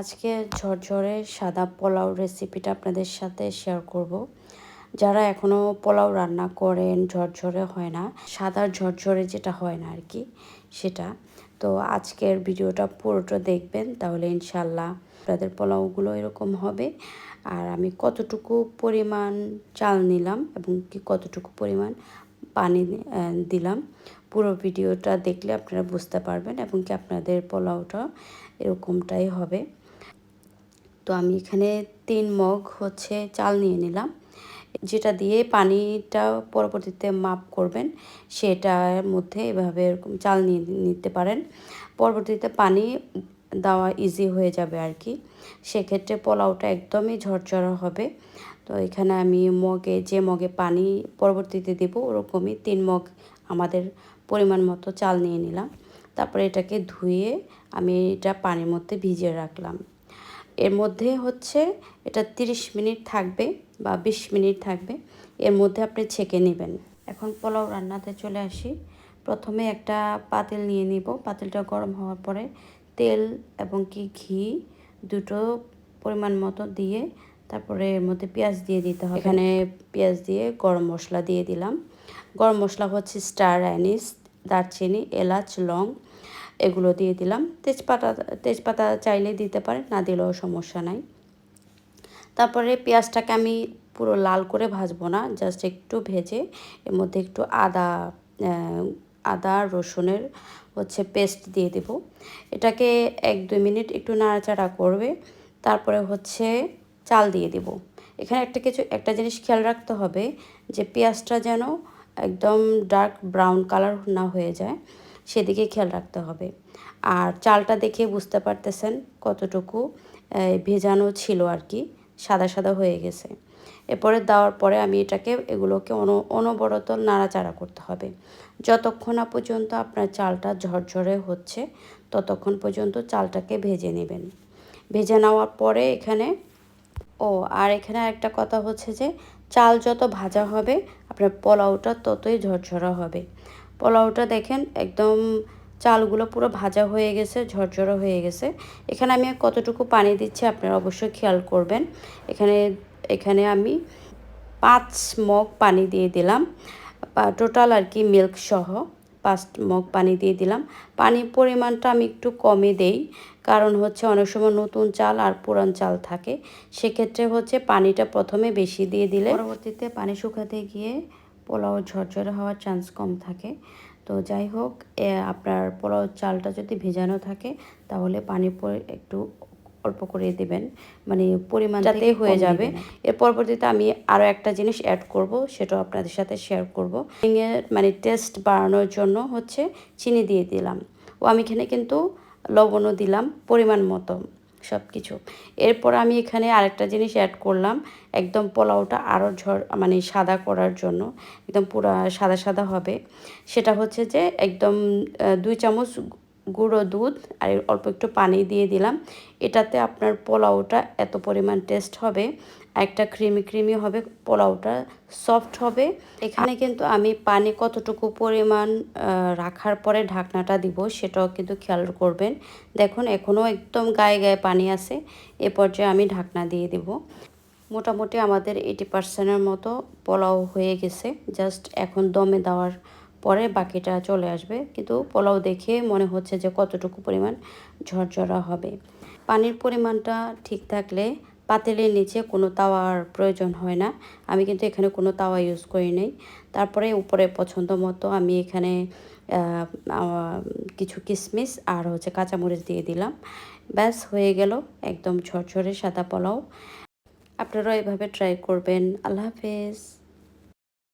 আজকে ঝরঝরে সাদা পোলাও রেসিপিটা আপনাদের সাথে শেয়ার করব। যারা এখনও পোলাও রান্না করেন, ঝরঝরে হয় না, সাদা ঝরঝরে যেটা হয় না আর কি সেটা। তো আজকের ভিডিওটা পুরোটা দেখবেন, তাহলে ইনশাল্লাহ আপনাদের পোলাওগুলো এরকম হবে। আর আমি কতটুকু পরিমাণ চাল নিলাম এবং কি কতটুকু পরিমাণ পানি দিলাম, পুরো ভিডিওটা দেখলে আপনারা বুঝতে পারবেন এবং কি আপনাদের পোলাওটা এরকমটাই হবে। তো আমি এখানে তিন মগ হচ্ছে চাল নিয়ে নিলাম। যেটা দিয়ে পানিটা পরবর্তীতে মাপ করবেন, সেটার মধ্যে এভাবে এরকম চাল নিয়ে নিতে পারেন। পরবর্তীতে পানি দেওয়া ইজি হয়ে যাবে আর কি। সেক্ষেত্রে পোলাওটা একদমই ঝরঝরা হবে। তো এখানে আমি মগে, যে মগে পানি পরবর্তীতে দেবো, ওরকমই তিন মগ আমাদের পরিমাণ মতো চাল নিয়ে নিলাম। তারপরে এটাকে ধুয়ে আমি এটা পানির মধ্যে ভিজিয়ে রাখলাম। এর মধ্যে হচ্ছে এটা 30 মিনিট থাকবে বা 20 মিনিট থাকবে। এর মধ্যে আপনি ছেঁকে নেবেন। এখন পোলাও রান্নাতে চলে আসি। প্রথমে একটা পাতিল নিয়ে নিব। পাতিলটা গরম হওয়ার পরে তেল এবং কি ঘি দুটো পরিমাণ মতো দিয়ে তারপরে এর মধ্যে পেঁয়াজ দিয়ে দিতে হবে। এখানে পেঁয়াজ দিয়ে গরম মশলা দিয়ে দিলাম। গরম মশলা হচ্ছে স্টার অ্যানিস, দারচিনি, এলাচ, লং এগুলো দিয়ে দিলাম। তেজপাতা তেজপাতা চাইলে দিতে পারেন, না দিলেও সমস্যা নাই। তারপরে পেঁয়াজটাকে আমি পুরো লাল করে ভাজবো না, জাস্ট একটু ভেজে, এর মধ্যে একটু আদা আদা, রসুনের হচ্ছে পেস্ট দিয়ে দেব। এটাকে এক দুই মিনিট একটু নাড়াচাড়া করবে, তারপরে হচ্ছে চাল দিয়ে দেব। এখানে একটা কিছু, একটা জিনিস খেয়াল রাখতে হবে যে পেঁয়াজটা যেন একদম ডার্ক ব্রাউন কালার না হয়ে যায়। সেদিকে খেয়াল রাখতে হবে। আর চালটা দেখে বুঝতে পারতেছেন কতটুকু ভেজানো ছিল আর কি, সাদা সাদা হয়ে গেছে। এরপরে দেওয়ার পরে আমি এটাকে, এগুলোকে অন, অনবরত নাড়াচাড়া করতে হবে। যতক্ষণ না পর্যন্ত আপনার চালটা ঝরঝরে হচ্ছে, ততক্ষণ পর্যন্ত চালটাকে ভেজে নেবেন। ভেজে নেওয়ার পরে এখানে, ও, আর এখানে একটা কথা হচ্ছে যে, চাল যত ভাজা হবে, আপনার পোলাওটা ততই ঝরঝরা হবে। পোলাওটা দেখেন একদম চালগুলো পুরো ভাজা হয়ে গেছে, ঝরঝরা হয়ে গেছে। এখানে আমি কতটুকু পানি দিচ্ছি আপনারা অবশ্যই খেয়াল করবেন। এখানে এখানে আমি পাঁচ মগ পানি দিয়ে দিলাম। টোটাল আর কি মিল্ক সহ পাঁচ মগ পানি দিয়ে দিলাম। পানির পরিমাণটা আমি একটু কমে দেই, কারণ হচ্ছে অনেক সময় নতুন চাল আর পুরান চাল থাকে। সেক্ষেত্রে হচ্ছে পানিটা প্রথমে বেশি দিয়ে দিলে পরবর্তীতে পানি শুকাতে গিয়ে পোলাও ঝরঝরে হওয়ার চান্স কম থাকে। তো যাই হোক আপনার পোলাও চালটা যদি ভেজানো থাকে তাহলে পানি একটু অল্প করে দেবেন। মানে পরিমাণ যাতে হয়ে যাবে। এর পরবর্তীতে আমি আরও একটা জিনিস অ্যাড করব সেটাও আপনাদের সাথে শেয়ার করব। মানে টেস্ট বাড়ানোর জন্য হচ্ছে চিনি দিয়ে দিলাম। ও আমি এখানে কিন্তু লবণও দিলাম পরিমাণ মতো। সব কিছু এরপর আমি এখানে আরেকটা জিনিস অ্যাড করলাম, একদম পোলাওটা আরও ঝড় মানে সাদা করার জন্য, একদম পুরা সাদা সাদা হবে। সেটা হচ্ছে যে একদম দুই চামচ গুঁড়ো দুধ আর অল্প একটু পানি দিয়ে দিলাম। এটাতে আপনার পোলাওটা এত পরিমাণ টেস্ট হবে। একটা ক্রিমি ক্রিমি হবে, পোলাওটা সফট হবে। এখানে কিন্তু আমি পানি কতটুকু পরিমাণ রাখার পরে ঢাকনাটা দিব সেটাও কিন্তু খেয়াল করবেন। দেখুন এখনও একদম গায়ে গায়ে পানি আছে। এ পর্যায়ে আমি ঢাকনা দিয়ে দিব। মোটামুটি আমাদের এইটি পার্সেন্টের মতো পোলাও হয়ে গেছে। জাস্ট এখন দমে দেওয়ার পরে বাকিটা চলে আসবে। কিন্তু পোলাও দেখে মনে হচ্ছে যে কতটুকু পরিমাণ ঝরঝরা হবে। পানির পরিমাণটা ঠিক থাকলে পাতিলের নিচে কোনো তাওয়ার প্রয়োজন হয় না। আমি কিন্তু এখানে কোনো তাওয়া ইউজ করি নাই। তারপরে উপরে পছন্দ মতো আমি এখানে কিছু কিশমিশ আর হচ্ছে কাঁচামরিচ দিয়ে দিলাম। ব্যাস, হয়ে গেল একদম ঝরঝরে সাদা পোলাও। আপনারাও এভাবে ট্রাই করবেন। আল্লাহ হাফেজ।